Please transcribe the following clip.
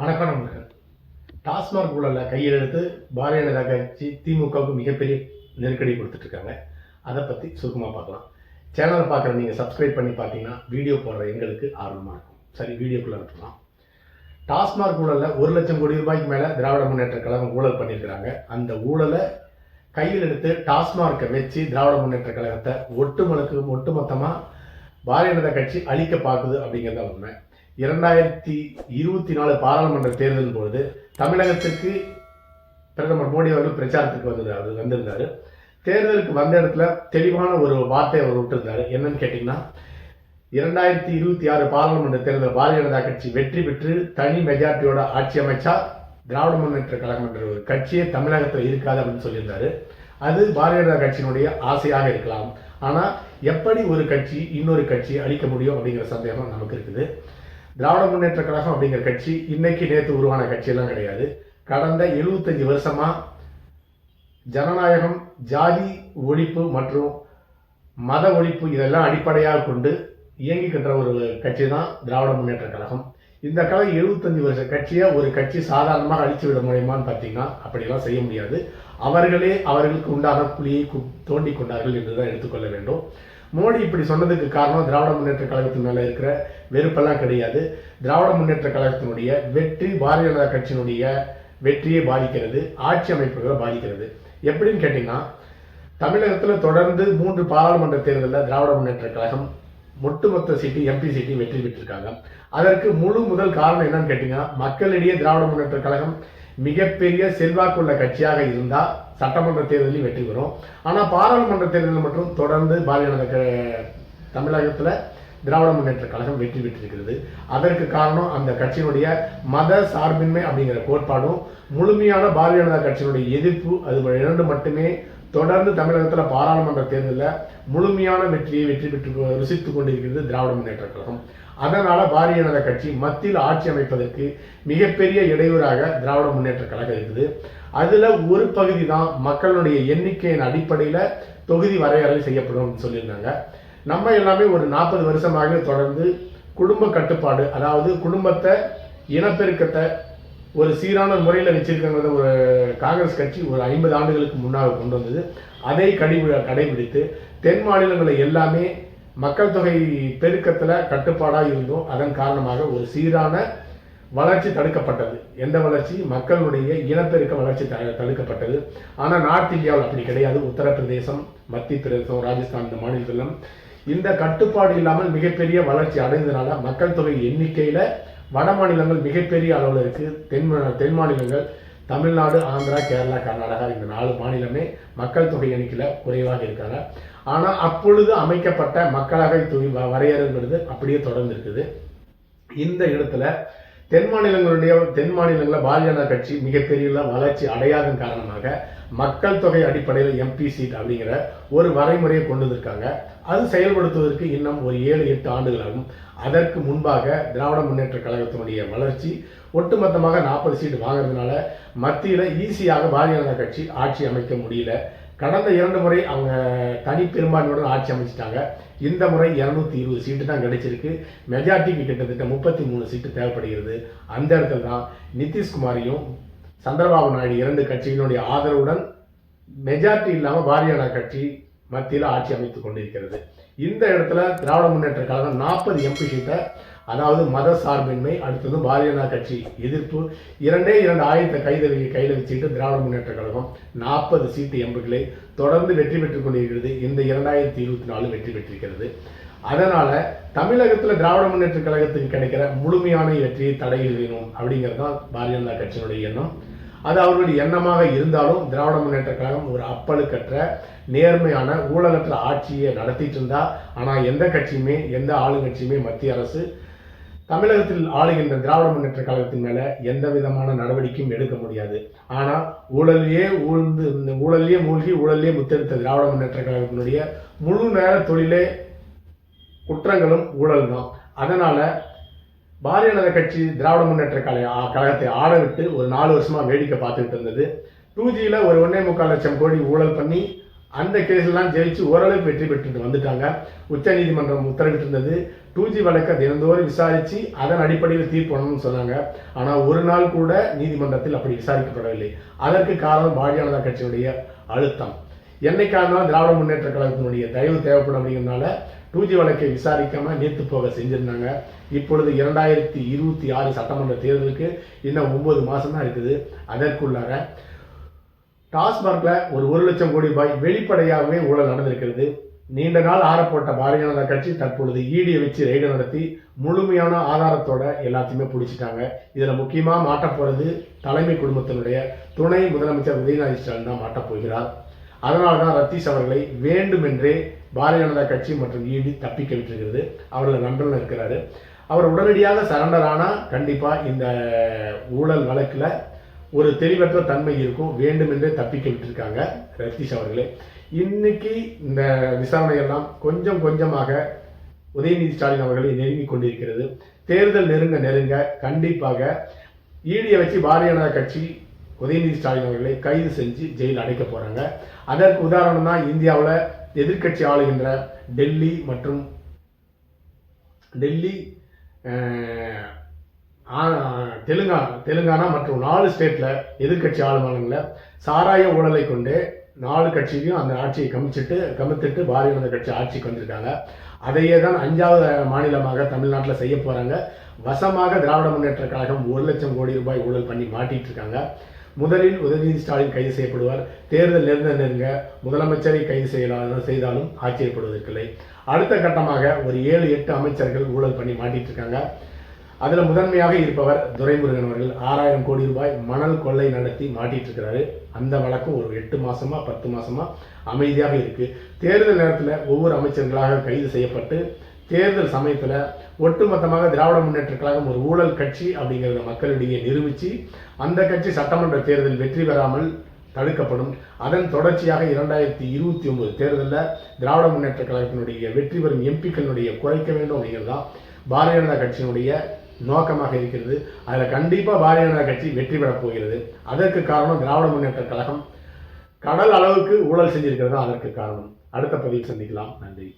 வணக்கம் நண்பர்கள். டாஸ்மாக் ஊழலில் கையில் எடுத்து பாரதிய ஜனதா கட்சி திமுகவுக்கு மிகப்பெரிய நெருக்கடி கொடுத்துட்ருக்காங்க. அதை பற்றி சுருக்கமாக பார்க்கலாம். சேனலை பார்க்குற நீங்கள் சப்ஸ்கிரைப் பண்ணி பார்த்தீங்கன்னா வீடியோ போடுற எங்களுக்கு ஆர்வமாக இருக்கும். சரி வீடியோக்குள்ளே இருக்கலாம் டாஸ்மாக் ஊழலில் ஒரு லட்சம் கோடி ரூபாய்க்கு மேலே திராவிட முன்னேற்ற கழகம் ஊழல் பண்ணியிருக்கிறாங்க. அந்த ஊழலை கையில் எடுத்து டாஸ்மார்க்கை வச்சு திராவிட முன்னேற்ற கழகத்தை ஒட்டுமலுக்கு ஒட்டுமொத்தமாக பாரதிய ஜனதா கட்சி அழிக்க பார்க்குது அப்படிங்கிறத உண்மை. இரண்டாயிரத்தி இருபத்தி நாலு பாராளுமன்ற தேர்தல் பொழுது தமிழகத்திற்கு பிரதமர் மோடி அவர்கள் பிரச்சாரத்துக்கு வந்து அவர் வந்திருந்தார். தேர்தலுக்கு வந்த இடத்துல தெளிவான ஒரு வார்த்தை அவர் விட்டிருந்தாரு. என்னன்னு கேட்டிங்கன்னா இரண்டாயிரத்தி இருபத்தி ஆறு பாராளுமன்ற தேர்தல் பாரதிய ஜனதா கட்சி வெற்றி பெற்று தனி மெஜாரிட்டியோட ஆட்சி அமைச்சா திராவிட முன்னேற்ற கழகம் என்ற ஒரு கட்சியே தமிழகத்தில் இருக்காது அப்படின்னு சொல்லியிருந்தாரு. அது பாரதிய ஜனதா கட்சியினுடைய ஆசையாக இருக்கலாம். ஆனால் எப்படி ஒரு கட்சி இன்னொரு கட்சி அழிக்க முடியும் அப்படிங்கிற சந்தேகம் நமக்கு இருக்குது. திராவிட முன்னேற்ற கழகம் அப்படிங்கிற கட்சி இன்னைக்கு நேற்று உருவான கட்சியெல்லாம் கிடையாது. கடந்த எழுபத்தஞ்சு வருஷமா ஜனநாயகம் ஜாதி ஒழிப்பு மற்றும் மத ஒழிப்பு இதெல்லாம் அடிப்படையாக கொண்டு இயங்கிக்கின்ற ஒரு கட்சி தான் திராவிட முன்னேற்ற கழகம். இந்த காலம் எழுபத்தஞ்சு வருஷ கட்சியை ஒரு கட்சி சாதாரணமாக அழித்து விட முடியுமான்னு பார்த்தீங்கன்னா அப்படிலாம் செய்ய முடியாது. அவர்களே அவர்களுக்கு உண்டான புலியை தோண்டி கொண்டார்கள் என்று தான் எடுத்துக்கொள்ள வேண்டும். மோடி இப்படி சொன்னதுக்கு காரணம் திராவிட முன்னேற்ற கழகத்தின் மேலே இருக்கிற வெறுப்பெல்லாம் கிடையாது. திராவிட முன்னேற்ற கழகத்தினுடைய வெற்றி பாரதிய ஜனதா கட்சியினுடைய வெற்றியை பாதிக்கிறது ஆட்சி அமைப்புகளை பாதிக்கிறது. எப்படின்னு கேட்டிங்கன்னா தமிழகத்தில் தொடர்ந்து மூன்று பாராளுமன்ற தேர்தலில் திராவிட முன்னேற்ற கழகம் ஒட்டுமொத்த சீட்டு எம்பி சீட்டு வெற்றி பெற்றிருக்காங்க. அதற்கு முழு முதல் காரணம் என்னன்னு கேட்டீங்கன்னா மக்களிடையே திராவிட முன்னேற்ற கழகம் மிகப்பெரிய செல்வாக்குள்ள கட்சியாக இருந்தால் சட்டமன்ற தேர்தலில் வெற்றி பெறும். ஆனால் பாராளுமன்ற தேர்தலில் மட்டும் தொடர்ந்து பாரதிய ஜனதா க- தமிழகத்தில் திராவிட முன்னேற்ற கழகம் வெற்றி பெற்றிருக்கிறது. அதற்கு காரணம் அந்த கட்சியினுடைய மத சார்பின்மை அப்படிங்கிற கோட்பாடும் முழுமையான பாரதிய ஜனதா கட்சியினுடைய எதிர்ப்பு அது இரண்டு மட்டுமே. தொடர்ந்து தமிழகத்தில் பாராளுமன்ற தேர்தலில் முழுமையான வெற்றியை வெற்றி பெற்று ருசித்து கொண்டிருக்கிறது திராவிட முன்னேற்ற கழகம். அதனால் பாரதிய ஜனதா கட்சி மத்தியில் ஆட்சி அமைப்பதற்கு மிகப்பெரிய இடையூறாக திராவிட முன்னேற்ற கழகம் இருக்குது. அதில் ஒரு பகுதி தான் மக்களுடைய எண்ணிக்கையின் அடிப்படையில் தொகுதி வரையறை செய்யப்படும் சொல்லியிருந்தாங்க. நம்ம எல்லாமே ஒரு நாற்பது வருஷமாக தொடர்ந்து குடும்ப கட்டுப்பாடு அதாவது குடும்பத்தை இனப்பெருக்கத்தை ஒரு சீரான முறையில் வச்சிருக்கங்கிறத ஒரு காங்கிரஸ் கட்சி ஒரு ஐம்பது ஆண்டுகளுக்கு முன்னாக கொண்டு வந்தது. அதை கடைபி கடைபிடித்து தென் மாநிலங்களை எல்லாமே மக்கள் தொகை பெருக்கத்தில் கட்டுப்பாடாக இருந்தோம். அதன் காரணமாக ஒரு சீரான வளர்ச்சி தடுக்கப்பட்டது. எந்த வளர்ச்சி? மக்களுடைய இனப்பெருக்க வளர்ச்சி த- தடுக்கப்பட்டது. ஆனால் நார்த் இந்தியாவில் அப்படி கிடையாது. உத்தரப்பிரதேசம் மத்திய பிரதேசம் ராஜஸ்தான் இந்த மாநிலத்திலும் இந்த கட்டுப்பாடு இல்லாமல் மிகப்பெரிய வளர்ச்சி அடைந்ததுனால மக்கள் தொகை எண்ணிக்கையில் வட மாநிலங்கள் மிகப்பெரிய அளவில் இருக்கு. தென் தென் மாநிலங்கள் தமிழ்நாடு ஆந்திரா கேரளா கர்நாடகா இந்த நாலு மாநிலமே மக்கள் தொகை எண்ணிக்கையில் குறைவாக இருக்காங்க. ஆனால் அப்பொழுது அமைக்கப்பட்ட மக்களவை தொகை வ- அப்படியே தொடர்ந்து இருக்குது. இந்த இடத்துல தென் மாநிலங்களுடைய தென் மாநிலங்களில் பாரதிய ஜனதா கட்சி மிகப்பெரிய வளர்ச்சி அடையாத காரணமாக மக்கள் தொகை அடிப்படையில் எம்பி சீட் அப்படிங்கிற ஒரு வரைமுறையை கொண்டு வந்திருக்காங்க. அது செயல்படுத்துவதற்கு இன்னும் ஒரு ஏழு எட்டு ஆண்டுகள் ஆகும் அதற்கு முன்பாக திராவிட முன்னேற்ற கழகத்தினுடைய வளர்ச்சி ஒட்டுமொத்தமாக நாற்பது சீட் வாங்குறதுனால மத்தியில் ஈஸியாக பாரதிய ஜனதா கட்சி ஆட்சி அமைக்க முடியல. கடந்த இரண்டு முறை அவங்க தனிப்பெரும்பான்மையுடன் ஆட்சி அமைச்சிட்டாங்க. இந்த முறை இரநூத்தி இருபது சீட்டு தான் கிடைச்சிருக்கு. மெஜாரிட்டிக்கு கிட்டத்தட்ட முப்பத்தி மூணு சீட்டு தேவைப்படுகிறது. அந்த இடத்துல தான் நிதிஷ்குமாரையும் சந்திரபாபு நாயுடு இரண்டு கட்சிகளுடைய ஆதரவுடன் மெஜாரிட்டி இல்லாமல் பாரதிய கட்சி மத்தியில் ஆட்சி அமைத்து கொண்டிருக்கிறது. இந்த இடத்துல திராவிட முன்னேற்ற கழகம் நாற்பது எம்பி சீட்டை அதாவது மத சார்பின்மை அடுத்தது பாரதிய ஜனதா கட்சி எதிர்ப்பு. இரண்டே இரண்டு ஆயுதத்தை கைது கையில் வச்சுக்கிட்டு திராவிட முன்னேற்ற கழகம் நாற்பது சீட்டு எம்புகளை தொடர்ந்து வெற்றி பெற்றுக் கொண்டிருக்கிறது. இந்த இரண்டாயிரத்தி இருபத்தி நாலு வெற்றி பெற்றிருக்கிறது. அதனால தமிழகத்தில் திராவிட முன்னேற்ற கழகத்துக்கு கிடைக்கிற முழுமையான வெற்றியை தடை வேணும் அப்படிங்கிறது தான் பாரதிய ஜனதா கட்சியினுடைய எண்ணம். அது அவர்களுடைய எண்ணமாக இருந்தாலும் திராவிட முன்னேற்ற கழகம் ஒரு அப்பழுக்கற்ற நேர்மையான ஊழலற்ற ஆட்சியை நடத்திட்டு இருந்தா ஆனால் எந்த கட்சியுமே எந்த ஆளுங்கட்சியுமே மத்திய அரசு தமிழகத்தில் ஆளுகின்ற திராவிட முன்னேற்ற கழகத்தின் மேல எந்த விதமான நடவடிக்கையும் எடுக்க முடியாது. ஆனால் ஊழலையே ஊழ்ந்து இந்த ஊழலையே மூழ்கி ஊழலையே முத்தெடுத்த திராவிட முன்னேற்ற கழகத்தினுடைய முழு நேர தொழிலே குற்றங்களும் ஊழல் தான் அதனால பாரதிய ஜனதா கட்சி திராவிட முன்னேற்ற கழக ஆ- கழகத்தை ஆடவிட்டு ஒரு நாலு வருஷமா வேடிக்கை பார்த்துக்கிட்டு இருந்தது. டூ ஜியில் ஒரு ஒன்னே முக்கால் லட்சம் கோடி ஊழல் பண்ணி அந்த கேஸ்லாம் ஜெயிச்சு ஓரளவுக்கு வெற்றி பெற்றுட்டு வந்துட்டாங்க. உச்சநீதிமன்றம் உத்தரவிட்டிருந்தது. டூ ஜி வழக்கை தினந்தோறும் விசாரித்து அதன் அடிப்படையில் தீர்ப்பு வரணும்னு சொன்னாங்க. ஆனால் ஒரு நாள் கூட நீதிமன்றத்தில் அப்படி விசாரிக்கப்படவில்லை. அதற்கு காரணம் பாரதிய ஜனதா கட்சியினுடைய அழுத்தம். என்னைக்கானாலும் திராவிட முன்னேற்ற கழகத்தினுடைய தயவு தேவைப்படும் அப்படிங்கிறதுனால டூ ஜி வழக்கை விசாரிக்காமல் நீர்த்து போக செஞ்சுருந்தாங்க. இப்பொழுது இரண்டாயிரத்தி இருபத்தி ஆறு சட்டமன்ற தேர்தலுக்கு இன்னும் ஒம்பது மாதம் தான் இருக்குது. அதற்குள்ளார டாஸ்மார்க்ல ஒரு ஒரு லட்சம் கோடி ரூபாய் வெளிப்படையாகவே ஊழல் நடந்திருக்கிறது. நீண்ட நாள் ஆறப்போட்ட பாரதிய ஜனதா கட்சி தற்பொழுது ஈடியை வச்சு ரெய்டு நடத்தி முழுமையான ஆதாரத்தோட எல்லாத்தையுமே பிடிச்சிட்டாங்க. இதில் முக்கியமாக மாட்டப்போகிறது தலைமை குடும்பத்தினுடைய துணை முதலமைச்சர் உதயநிதி ஸ்டாலின் தான் மாட்டப்போகிறார் அதனால தான் ரத்தீஷ் அவர்களை வேண்டுமென்றே பாரதிய ஜனதா கட்சி மற்றும் ஈடி தப்பிக்க விட்டிருக்கிறது. அவர்கள் நண்பர்கள் இருக்கிறாரு. அவர் உடனடியாக சரண்டர் ஆனால் கண்டிப்பாக இந்த ஊழல் வழக்கில் ஒரு தெளிவற்ற தன்மை இருக்கும் வேண்டுமென்றே தப்பிக்க விட்டிருக்காங்க ரத்தீஷ் அவர்களே. இன்னைக்கு இந்த விசாரணை எல்லாம் கொஞ்சம் கொஞ்சமாக உதயநிதி ஸ்டாலின் அவர்களை நெருங்கி கொண்டிருக்கிறது. தேர்தல் நெருங்க நெருங்க கண்டிப்பாக ஈடியை வச்சு பாரதிய ஜனதா கட்சி உதயநிதி ஸ்டாலின் அவர்களை கைது செஞ்சு ஜெயில் அடைக்க போகிறாங்க அதற்கு உதாரணம் தான் இந்தியாவில் எதிர்க்கட்சி ஆளுகின்ற டெல்லி மற்றும் டெல்லி தெலுங்கா தெலுங்கானா தெலுங்கானா மற்றும் நாலு ஸ்டேட்டில் எதிர்க்கட்சி ஆளுமானங்களில் சாராய ஊழலை கொண்டு நாலு கட்சியையும் அந்த ஆட்சியை கமிச்சிட்டு கமித்துட்டு பாரதிய ஜனதா கட்சி ஆட்சிக்கு வந்திருக்காங்க. அதையே தான் அஞ்சாவது மாநிலமாக தமிழ்நாட்டில் செய்ய போகிறாங்க வசமாக திராவிட முன்னேற்ற கழகம் ஒரு லட்சம் கோடி ரூபாய் ஊழல் பண்ணி மாட்டிட்டு இருக்காங்க. முதலில் உதயநிதி ஸ்டாலின் கைது செய்யப்படுவார். தேர்தல் நெருங்க நெருங்க முதலமைச்சரை கைது செய்யலாம் செய்தாலும் ஆச்சரியப்படுவதற்கில்லை அடுத்த கட்டமாக ஒரு ஏழு எட்டு அமைச்சர்கள் ஊழல் பண்ணி மாட்டிட்டு இருக்காங்க. அதில் முதன்மையாக இருப்பவர் துரைமுருகன் அவர்கள். ஆறாயிரம் கோடி ரூபாய் மணல் கொள்ளை நடத்தி மாட்டிட்டு இருக்கிறாரு அந்த வழக்கம் ஒரு எட்டு மாசமா பத்து மாசமா அமைதியாக இருக்கு. தேர்தல் நேரத்தில் ஒவ்வொரு அமைச்சர்களாக கைது செய்யப்பட்டு தேர்தல் சமயத்தில் ஒட்டுமொத்தமாக திராவிட முன்னேற்ற கழகம் ஒரு ஊழல் கட்சி அப்படிங்கிறத மக்களிடையே நிரூபித்து அந்த கட்சி சட்டமன்ற தேர்தல் வெற்றி பெறாமல் தடுக்கப்படும். அதன் தொடர்ச்சியாக இரண்டாயிரத்தி இருபத்தி ஒன்பது தேர்தலில் திராவிட முன்னேற்ற கழகத்தினுடைய வெற்றி பெறும் எம்பிக்களுடைய குறைக்க வேண்டும் அப்படிங்கிறது தான் பாரதிய ஜனதா கட்சியினுடைய நோக்கமாக இருக்கிறது. அதில் கண்டிப்பாக பாரதிய ஜனதா கட்சி வெற்றி பெறப் போகிறது. அதற்கு காரணம் திராவிட முன்னேற்ற கழகம். கடல் அளவுக்கு ஊழல் செஞ்சிருக்கிறது தான் அதற்கு காரணம். அடுத்த பதிவில் சந்திக்கலாம். நன்றி.